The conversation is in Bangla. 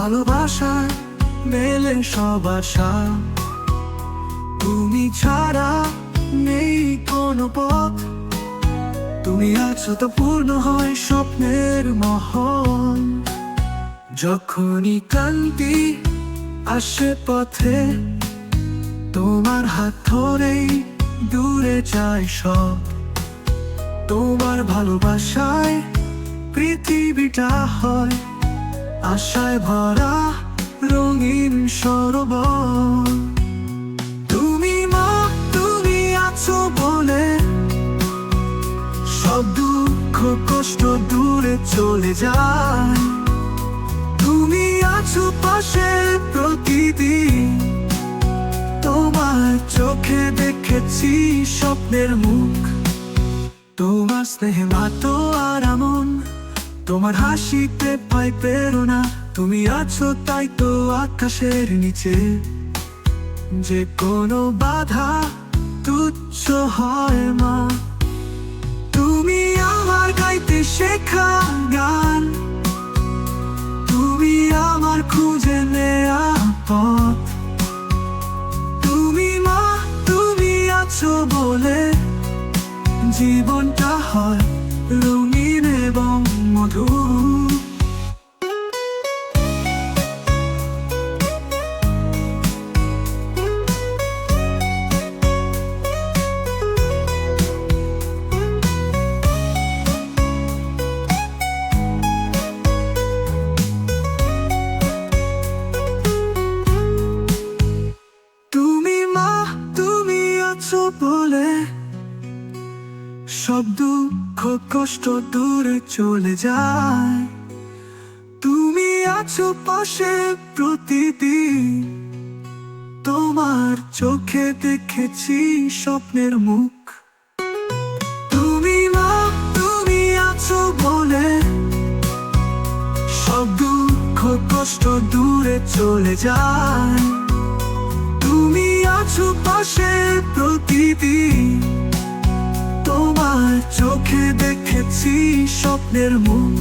তোমার ভালোবাসায় মেলে সব আশা তুমি ছাড়া নেই কোনো পথ। তুমি আছো তো পূর্ণ হয় স্বপ্নের মহল। যখনই ক্লান্তি আসে পথে, তোমার হাত ধরেই দূরে যায় সব। তোমার ভালোবাসায় পৃথিবীটা হয় আশায় ভরা রঙিন সরোবর। তুমি মা, তুমি আছো বলে সব দুঃখ কষ্ট দূরে চলে যায়। তুমি আছো পাশে প্রতিদিন তোমার চোখে দেখেছি স্বপ্নের মুখ। তোমার স্নেহে মাতো আর আমন তোমার হাসিতে পাই প্রেরণা তুমি আছো তাই তো আকাশের নিচে। যে কোনো বাধা তুচ্ছ হয় মা। তুমি আমার গাইতে শেখা গান। তুমি আমার খুঁজে নেয়া পথ। তুমি মা, তুমি আছো বলে জীবনটা হয় রঙিন সব দুঃখ, কষ্ট দূরে চলে যায়। তুমি আছো পাশে প্রতিদিন। তোমার চোখে দেখেছি স্বপ্নের মুখ। তুমি মা, তুমি আছো বলে। সব দুঃখ, কষ্ট দূরে চলে যায়। তুমি আছো পাশে প্রতিদিন। দেখেছি স্বপ্নের মুখ।